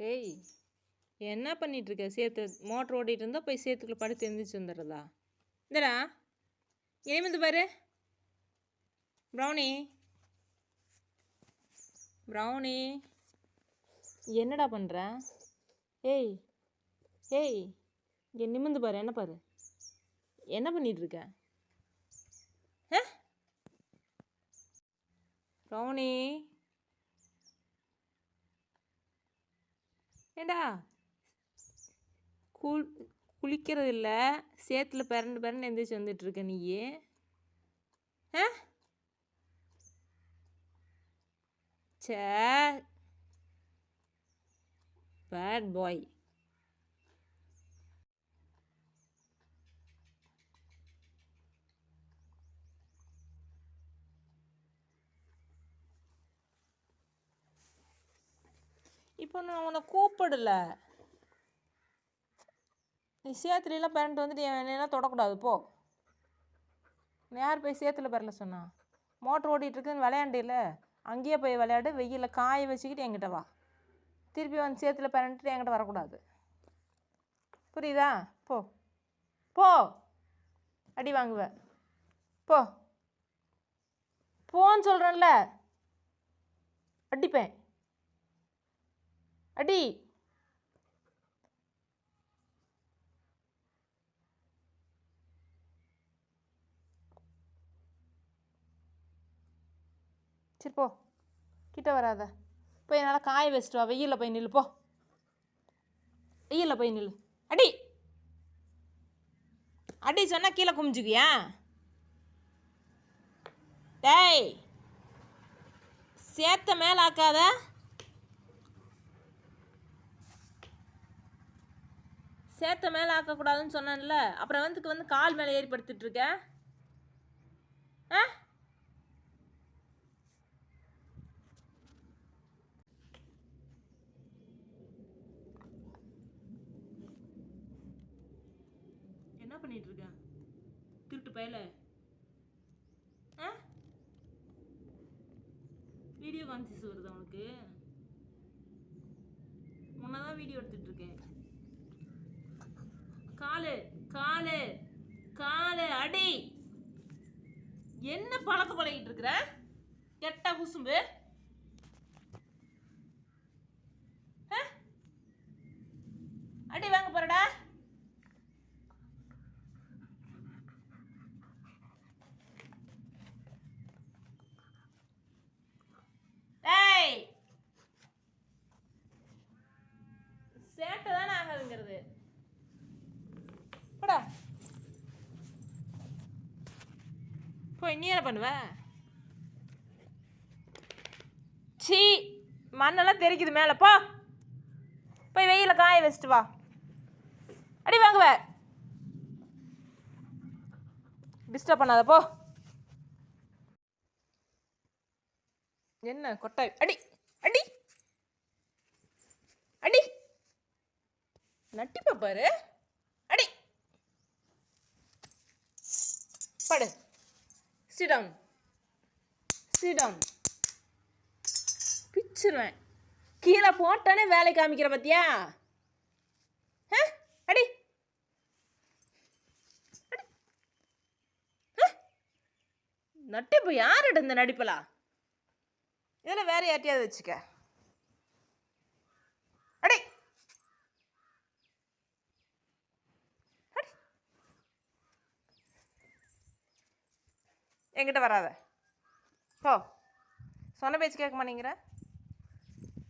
டேய் என்ன பண்ணிகிட்ருக்க இருக்க மோட்ரு ஓடிட்டு இருந்தால் போய் சேர்த்துக்குள்ள படுத்து எழுந்திரிச்சு வந்துடுறதா? இந்தடா இனிமேந்து பாரு. ப்ரௌனி. ப்ரௌனி. என்னடா பண்ணுற ஏய் ஏய் இங்கே நிமிந்து பாரு என்ன பாரு? என்ன பண்ணிகிட்ருக்க ஆ? ப்ரௌனி. ஏண்டா? குள் குளிக்கிறது இல்லை சேத்துல பிறண்டு பிறண்டு எந்திரிச்சு வந்துட்டுருக்க நீயே. நீ ஆ? சே பேட் பாய் இப்போ நான் உன்னை கூப்பிடலை. நீ சேத்துலாம் பேரண்ட் வந்துட்டு என்னெல்லாம் தொடக்கூடாது போ. யார் போய் சேத்துல பிறல சொன்னா? மோட்ரு ஓடிட்டுருக்குன்னு விளையாண்டில அங்கேயே போய் விளையாடு வெயிலில் காய வச்சுக்கிட்டு என்கிட்ட வா. திருப்பி வந்து சேத்துல பேரண்ட்டு என்கிட்ட வரக்கூடாது. புரியுதா? போ. போ. அடி வாங்குவ. போ. போன்னு சொல்கிறேன்ல அடிப்பேன். அடி. சரி போ. கிட்ட வராத. போய் நல்லா காய வச்சுட்டு வா. வெயிலில் போய் நில்லு போ. வெயிலில் போய் நில்லு. அடி. அடி சொன்னால் கீழே குமிஞ்சுக்கியா? டேய். சேத்த மேல சேத்த மேல ஆக்கக்கூடாதுன்னு சொன்னேன்ல அப்புறம் வந்துக்கு வந்து கால் மேலே ஏறி படுத்துட்டு இருக்க? ஆ? என்ன பண்ணிட்டு இருக்க? திருட்டு பயல? ஆ? வீடியோ கான்சியஸ் வருது உனக்கு? முன்னதான் வீடியோ எடுத்துட்டு இருக்கேன். காலு காலு காலு அடி. என்ன பழக்க பழகிட்டு இருக்கிற? கெட்ட குசும்பு ஆ? அடி வாங்க போறடா டேய் சேட்டை தானே ஆகாதுங்கிறது போடா போய் நீ என்ன பண்ணுவ? சீ மண்ணெல்லாம் தெரிக்குது மேலே போ. போய் வெயில காய வச்சுட்டு வா. அடி வாங்குவ. டிஸ்டர்ப் பண்ணாத போ. என்ன கொட்டாய்? அடி அடி. அடி. நட்டிப்பா பாரு. அடி. படு. Sit down sit down பிச்சிருவேன். கீழே போட்டானே வேலை காமிக்கிற பத்தியா? அடி. அடி. ஆ? நட்டிப்பு யார்கிட்ட இந்த நடிப்பலா இதில் வேற யார்ட்டையாவது வச்சுக்க அடி அடி. என்கிட்ட வராத. போ. சொன்ன பேச்சு கேட்க மாட்டேங்கிற.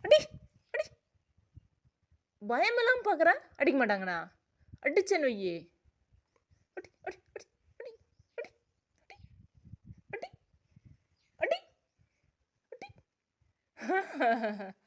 அடி அடி. பயமெல்லாம் பார்க்குற? அடிக்க மாட்டாங்கண்ணா அடிச்சேன் வையே அடி அடி அடி அடி அடி அடி அடி அடி அடி.